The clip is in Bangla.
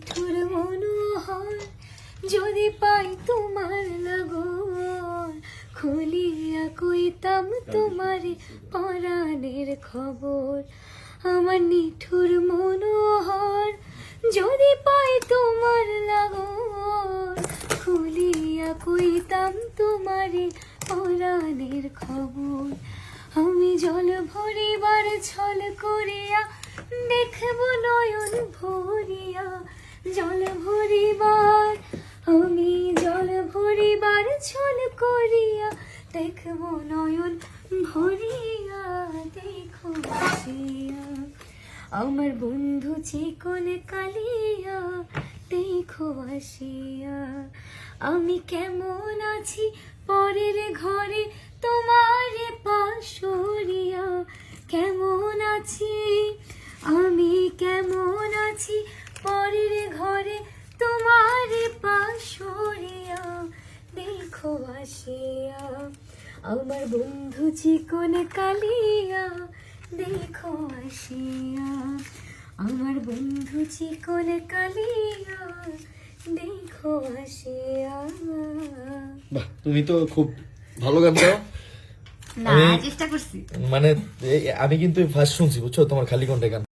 নিঠুর মনোহর যদি পাই তোমার লাগর, খুলিয়া কইতাম তোমার পরাণের খবর। আমার নিঠুর মনোহর যদি পাই তোমার লাগর, খুলিয়া কইতাম তোমার পরাণের খবর। আমি জল ভরিবার ছল করিয়া, দেখব নয়ন ভরিয়া জল ভরিবার, আমি জল ভরিবার ছল করিয়া দেখব নয়ন ভরিয়া, দেখো আমার বন্ধু চিকন কালিয়া, দেখো আসিয়া। আমি কেমন আছি পরের ঘরে তোমার পাশরিয়া। কেমন আছি পাশরিয়া দেখো আসিয়া। আমার বন্ধু চিকন কালিয়া দেখো আসিয়া। আমার বন্ধু চিকন কালিয়া দেখো আসিয়া। বাহ তুমি তো খুব ভালো গান গাও। চেষ্টা করছি। মানে আমি কিন্তু ফার্স্ট শুনছি বুঝছ? তোমার খালি কণ্ঠে গান।